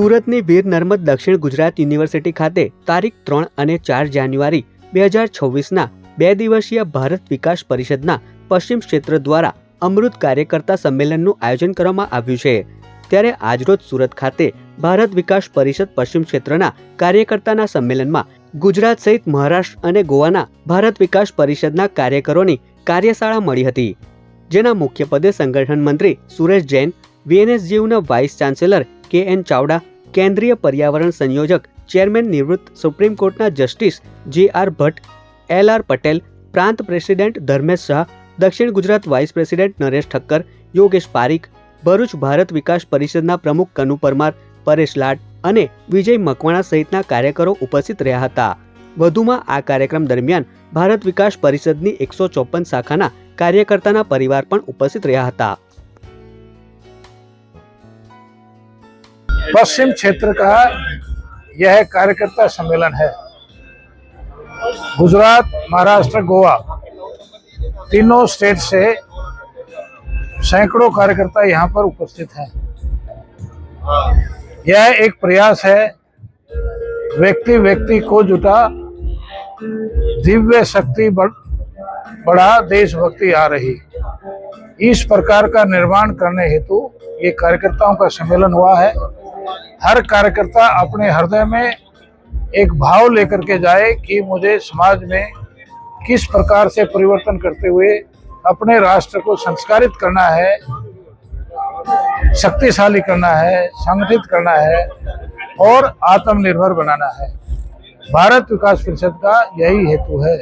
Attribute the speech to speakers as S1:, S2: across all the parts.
S1: સુરતની વીર નર્મદ દક્ષિણ ગુજરાત યુનિવર્સિટી ખાતે તારીખ ત્રણ અને ચાર જાન્યુઆરી બે હજાર છવ્વીસના બે દિવસીય ભારત વિકાસ પરિષદના પશ્ચિમ ક્ષેત્ર દ્વારા અમૃત કાર્યકર્તા સંમેલનનું આયોજન કરવામાં આવ્યું છે. ત્યારે આજરોજ સુરત ખાતે ભારત વિકાસ પરિષદ પશ્ચિમ ક્ષેત્રના કાર્યકર્તાના સંમેલનમાં ગુજરાત સહિત મહારાષ્ટ્ર અને ગોવાના ભારત વિકાસ પરિષદના કાર્યકરોની કાર્યશાળા મળી હતી. જેના મુખ્યપદે સંગઠન મંત્રી Suresh Jain, વીએનએસજીયુના vice chancellor K N Chavda કેન્દ્રીય પર્યાવરણ સંયોજક ચેરમેન નિવૃત્ત સુપ્રીમ કોર્ટના justice J R Bhatt, L R Patel, પ્રાંત પ્રેસિડેન્ટ ધર્મેશ શાહ, દક્ષિણ ગુજરાત વાઇસ પ્રેસિડેન્ટ નરેશ ઠક્કર, યોગેશ પારીખ, ભરૂચ ભારત વિકાસ પરિષદના પ્રમુખ કનુ પરમાર, પરેશ લાડ અને વિજય મકવાણા સહિતના કાર્યકરો ઉપસ્થિત રહ્યા હતા. વધુમાં આ કાર્યક્રમ દરમિયાન ભારત વિકાસ પરિષદની એકસો ચોપન શાખાના કાર્યકર્તાના પરિવાર પણ ઉપસ્થિત રહ્યા હતા.
S2: पश्चिम क्षेत्र का यह कार्यकर्ता सम्मेलन है। गुजरात, महाराष्ट्र, गोवा तीनों स्टेट से सैकड़ों कार्यकर्ता यहाँ पर उपस्थित हैं। यह एक प्रयास है व्यक्ति व्यक्ति को जुटा, दिव्य शक्ति बढ़ देशभक्ति आ रही। इस प्रकार का निर्माण करने हेतु ये कार्यकर्ताओं का सम्मेलन हुआ है। हर कार्यकर्ता अपने हृदय में एक भाव लेकर के जाए कि मुझे समाज में किस प्रकार से परिवर्तन करते हुए अपने राष्ट्र को संस्कारित करना है, शक्तिशाली करना है, संगठित करना है और आत्मनिर्भर बनाना है। भारत विकास परिषद का यही हेतु है।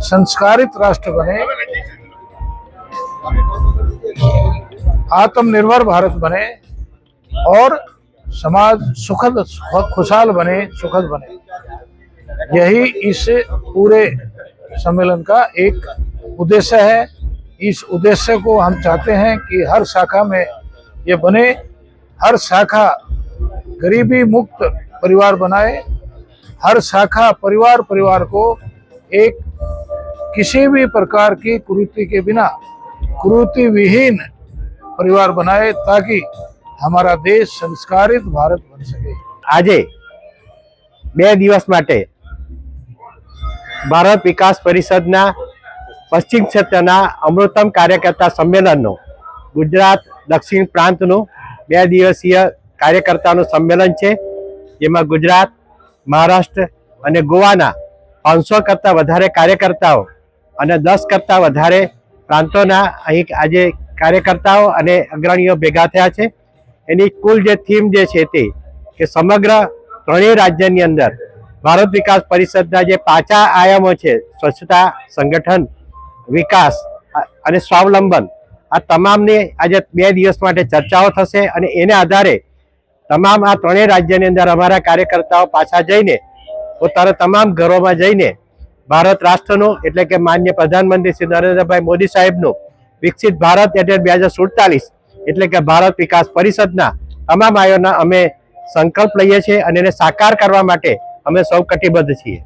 S2: संस्कारित राष्ट्र बने, आत्मनिर्भर भारत बने और समाज सुखद खुशहाल बने, सुखद बने। यही इस पूरे सम्मेलन का एक उद्देश्य है। इस उद्देश्य को हम चाहते हैं कि हर शाखा में ये बने, हर शाखा गरीबी मुक्त परिवार बनाए, हर शाखा परिवार परिवार को एक किसी भी प्रकार की कुरीति के बिना कुरीति विहीन परिवार बनाए ताकि हमारा देश संस्कारित भारत बन सके
S3: આજે બે દિવસ માટે ભારત વિકાસ પરિષદના પશ્ચિમ ક્ષેત્રના અમૃતમ કાર્યકર્તા સંમેલનનું ગુજરાત દક્ષિણ પ્રાંતનું બે દિવસીય કાર્યકર્તાનું સંમેલન છે જેમાં ગુજરાત મહારાષ્ટ્ર અને ગોવાના પાંચસો કરતાં વધારે કાર્યકર્તાઓ અને દસ કરતાં વધારે પ્રાંતોના અહીં આજે કાર્યકર્તાઓ અને અગ્રણીઓ ભેગા થયા છે એની કુલ જે થીમ જે છે તે કે સમગ્ર ત્રણેય રાજ્યની અંદર ભારત વિકાસ પરિષદના જે પાછા આયામો છે, સ્વચ્છતા, સંગઠન, વિકાસ અને સ્વાવલંબન, આ તમામની આજે બે દિવસ માટે ચર્ચાઓ થશે અને એને આધારે તમામ આ ત્રણેય રાજ્યની અંદર અમારા કાર્યકર્તાઓ પાછા જઈને પોતાના તમામ ઘરોમાં જઈને ભારત રાષ્ટ્રનું એટલે કે માન્ય પ્રધાનમંત્રી શ્રી નરેન્દ્રભાઈ મોદી સાહેબનું વિકસિત ભારત એટલે બે હજાર સુડતાલીસ એટલે કે ભારત વિકાસ પરિષદના તમામ આયોના અમે સંકલ્પ લઈએ છીએ અને એને સાકાર કરવા માટે અમે સૌ કટિબદ્ધ છીએ.